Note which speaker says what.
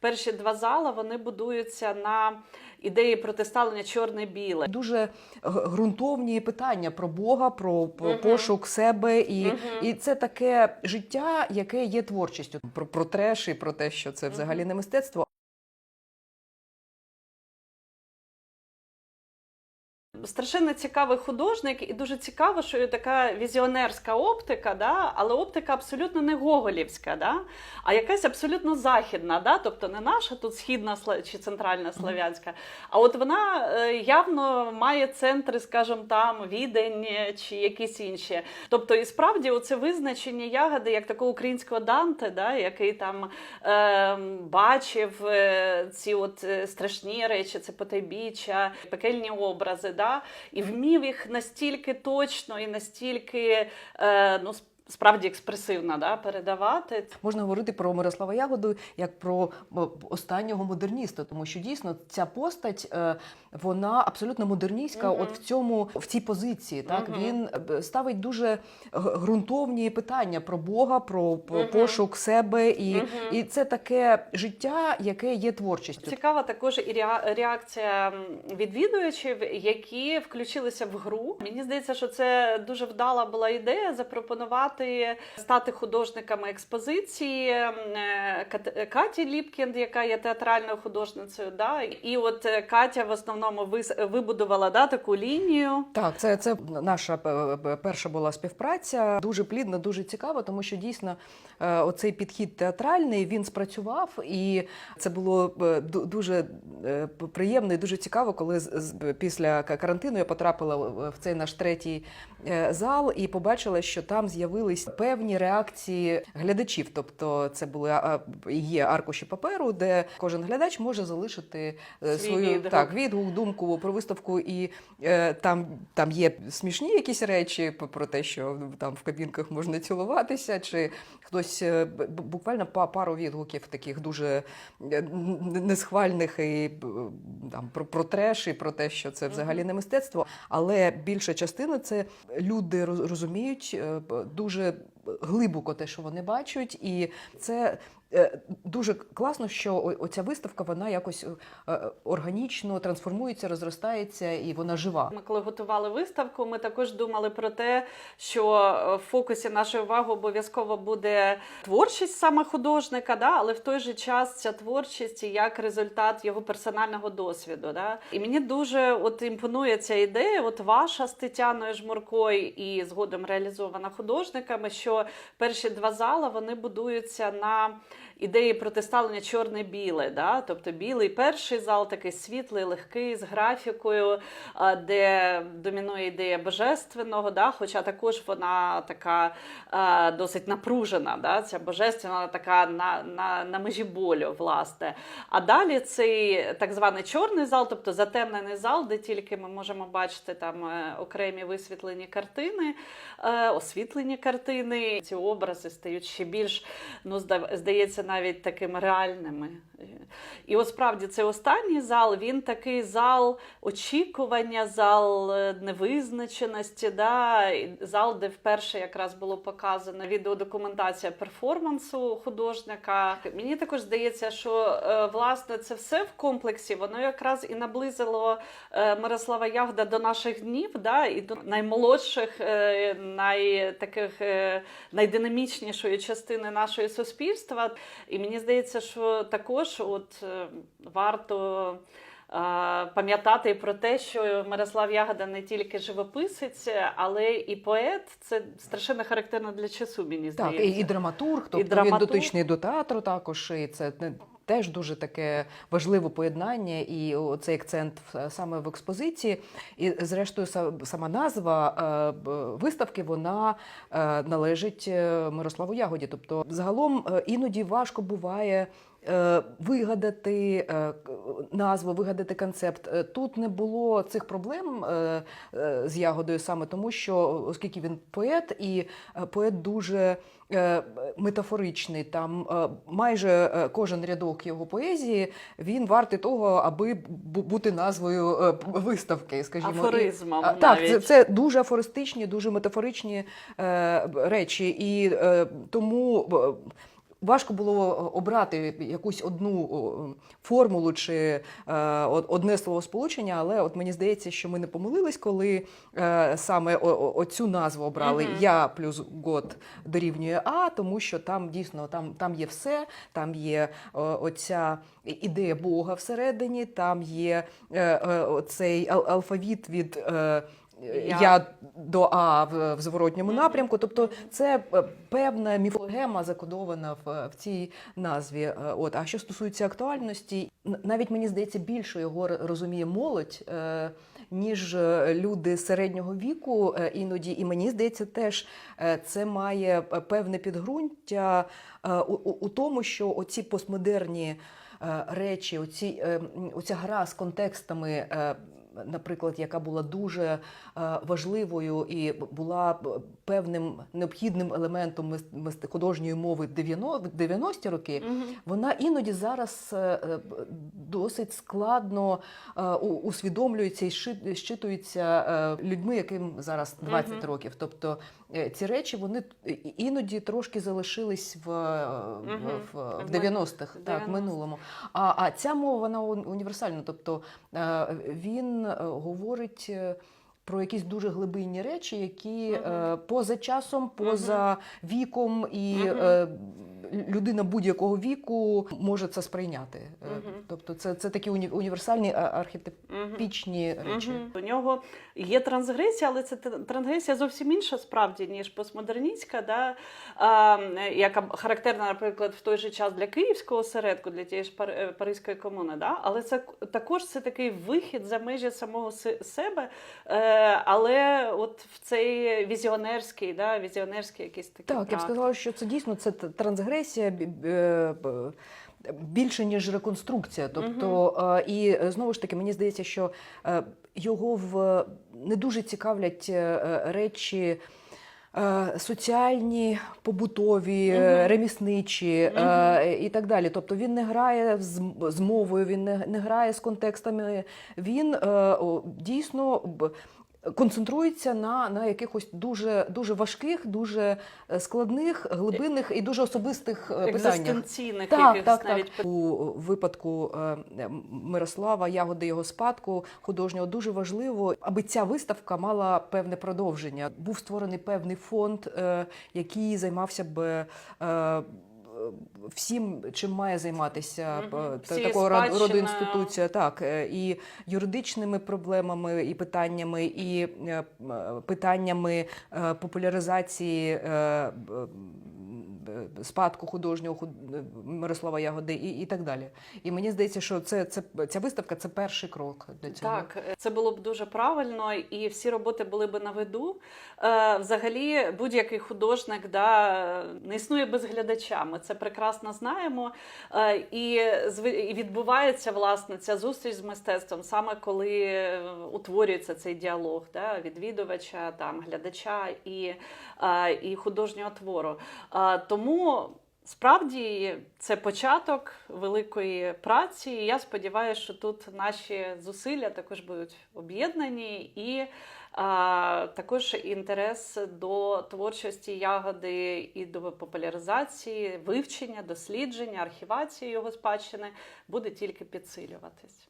Speaker 1: Перші два зала вони будуються на ідеї протиставлення чорне-біле.
Speaker 2: Дуже г- ґрунтовні питання про Бога, про
Speaker 1: угу.
Speaker 2: Пошук себе, і,
Speaker 1: угу.
Speaker 2: і це таке життя, яке є творчістю. Про, про треш і про те, що це взагалі не мистецтво.
Speaker 1: Страшенно цікавий художник, і дуже цікаво, що є така візіонерська оптика, да? але оптика абсолютно не гоголівська, да? а якась абсолютно західна, да? тобто не наша тут східна чи центральна славянська. А от вона е, явно має центри, скажімо, там Відень е, чи якісь інші. Тобто, і справді, оце визначення ягоди як такого українського Данте, да? який там е, бачив ці от е, страшні речі, це потайбіччя, пекельні образи, да? І вмів їх настільки точно і настільки е, ну, справді експресивно да? передавати.
Speaker 2: Можна говорити про Мирослава Ягоду як про останнього модерніста, тому що дійсно ця постать е, вона абсолютно модерністська.
Speaker 1: Мгм.
Speaker 2: От в цьому в цій позиції, так
Speaker 1: Мгм.
Speaker 2: він е, ставить дуже ґрунтовні питання про Бога, про
Speaker 1: Мгм.
Speaker 2: пошук себе, і,
Speaker 1: Мгм.
Speaker 2: і це таке життя, яке є творчістю.
Speaker 1: Цікава також і реа- реакція відвідувачів, які включилися в гру. Мені здається, що це дуже вдала була ідея запропонувати стати художниками експозиції е, Кат- Каті Ліпкінд, яка є театральною художницею. Да? І от е, Катя в основному вибудувала да, таку лінію.
Speaker 2: Так, це, це наша е, е, перша була співпраця. Дуже плідна, дуже цікава, тому що дійсно е, оцей підхід театральний він спрацював, і це було е, дуже е, приємно і дуже цікаво, коли після карантину я потрапила в цей наш третій е, зал і побачила, що там з'явились певні реакції глядачів. Тобто, це були є аркуші паперу, де кожен глядач може залишити е,
Speaker 1: Свій
Speaker 2: свою
Speaker 1: відгук.
Speaker 2: так відгук, думку про виставку, і е, там, там є смішні якісь речі про те, що там в кабінках можна цілуватися, чи хтось е, буквально пару відгуків таких дуже е, несхвальних і там про, про треш, і про те, що це взагалі не мистецтво. Але більша частина це люди розуміють е, б- дуже глибоко те, що вони бачать, і це. Е, Дуже класно, що оця виставка вона якось е, органічно трансформується, розростається і вона жива.
Speaker 1: Ми коли готували виставку, ми також думали про те, що е, в фокусі нашої уваги обов'язково буде творчість саме художника, да? але в той же час ця творчість як результат його персонального досвіду. Да? І мені дуже от імпонує ця ідея, от ваша з Тетяною Жмуркою і згодом реалізована художниками, що перші два зала вони будуються на ідеї протиставлення чорне-біле. Да? Тобто білий перший зал такий світлий, легкий, з графікою, де домінує ідея божественного, да? хоча також вона така досить напружена. Да? Ця божественна така на, на, на межі болю, власне. А далі цей так званий чорний зал, тобто затемнений зал, де тільки ми можемо бачити там е, окремі висвітлені картини, е, освітлені картини. Ці образи стають ще більш, ну, здається, навіть такими реальними. І от справді цей останній зал, він такий зал очікування, зал е, невизначеності, да? зал, де вперше якраз було показано відеодокументація перформансу художника. Мені також здається, що е, власне це все в комплексі, воно якраз і наблизило е, Мирослава Ягда до наших днів, да? і до наймолодших, най, таких, е, найдинамічнішої частини нашого суспільства. І мені здається, що також от, е, варто. е, Пам'ятати про те, що Мирослав Ягода не тільки живописець, але і поет. Це страшенно характерно для часу, мені
Speaker 2: Так, і, і драматург, тобто він
Speaker 1: драматург.
Speaker 2: дотичний до театру також, і це теж дуже таке важливе поєднання, і цей акцент саме в експозиції. І зрештою, сама назва е, виставки вона е, належить е, Мирославу Ягоді. Тобто, загалом е, іноді важко буває. Е, Вигадати е, назву, вигадати концепт. Е, Тут не було цих проблем з ягодою саме тому, що оскільки він поет, і поет дуже метафоричний. Там майже кожен рядок його поезії він вартий того, аби бути назвою виставки, скажімо.
Speaker 1: Афоризмом
Speaker 2: А, Так, це, це дуже афористичні, дуже метафоричні речі, і тому. Е, важко було обрати якусь одну формулу чи е, од- одне словосполучення, але от мені здається, що ми не помилились, коли е, саме оцю назву обрали
Speaker 1: Мгм.
Speaker 2: Я плюс год дорівнює А, тому що там дійсно там, там є все, там є оця ідея Бога всередині, там є е, е, ал- алфавіт від.
Speaker 1: Я.
Speaker 2: я до А в, в зворотньому напрямку. Тобто це е, певна міфологема закодована в, в цій назві. Е, От а що стосується актуальності, навіть мені здається, більше його розуміє молодь. е, Ніж люди середнього віку, е, іноді, і мені здається, теж е, це має певне підґрунтя е, у, у, у тому, що оці постмодерні речі, оці, оця гра з контекстами, наприклад, яка була дуже е, важливою і була певним необхідним елементом художньої мови 90-ті роки, вона іноді зараз е, е, досить складно усвідомлюється і щи- щитується людьми, яким зараз 20
Speaker 1: Мгм.
Speaker 2: років. Тобто ці речі вони іноді трошки залишились в, е, в, в, в
Speaker 1: В
Speaker 2: 90-х,
Speaker 1: в
Speaker 2: так,
Speaker 1: 90-х.
Speaker 2: минулому. А, а ця мова вона уні- універсальна. Тобто е, він е, говорить. е, Про якісь дуже глибинні речі, які е, поза часом, поза віком, і
Speaker 1: Мгм.
Speaker 2: Е, людина будь-якого віку може це сприйняти. Е,
Speaker 1: Мгм.
Speaker 2: Тобто, це, це такі уні- універсальні
Speaker 1: Мгм.
Speaker 2: архетипічні речі.
Speaker 1: Мгм. У нього є трансгресія, але це трансгресія зовсім інша справді, ніж постмодерністська, да? а, яка характерна, наприклад, в той же час для київського осередку, для тієї ж Пар- е, Паризької комуни. Да? Але це також це такий вихід за межі самого себе, е, але от в цей візіонерський, да? візіонерський якийсь такий
Speaker 2: Так, я б сказала, що це дійсно це трансгресія. Бі- е, Більше ніж реконструкція, тобто е, і знову ж таки мені здається, що е, його в не дуже цікавлять речі соціальні, побутові, е,
Speaker 1: Мгм.
Speaker 2: ремісничі е, і так далі. Тобто він не грає з, мовою, він не, грає з контекстами. Він дійсно концентрується на, на якихось дуже, дуже важких, дуже е, складних, глибинних і дуже особистих е, питаннях. Так, так,
Speaker 1: навіть
Speaker 2: так. У випадку е, Мирослава Ягоди його спадку художнього дуже важливо, аби ця виставка мала певне продовження. Був створений певний фонд, який займався б. Всім, чим має займатися та- такого роду інституція, так е, і юридичними проблемами, і питаннями, і е, питаннями популяризації спадку художнього е, Мирослава Ягоди і, і так далі. І мені здається, що це, це ця виставка це перший крок для цього.
Speaker 1: Так, е, це було б дуже правильно, і всі роботи були б на виду. Е, взагалі, будь-який художник да, не існує без глядача. Ми це прекрасно знаємо. Е, і, відбувається власне ця зустріч з мистецтвом саме коли е, утворюється цей діалог да, відвідувача, там, глядача і, е, і художнього твору. Тому. Справді це початок великої праці. і Я сподіваюся, що тут наші зусилля також будуть об'єднані, і а, також інтерес до творчості ягоди і до популяризації, вивчення, дослідження, архівації його спадщини буде тільки підсилюватись.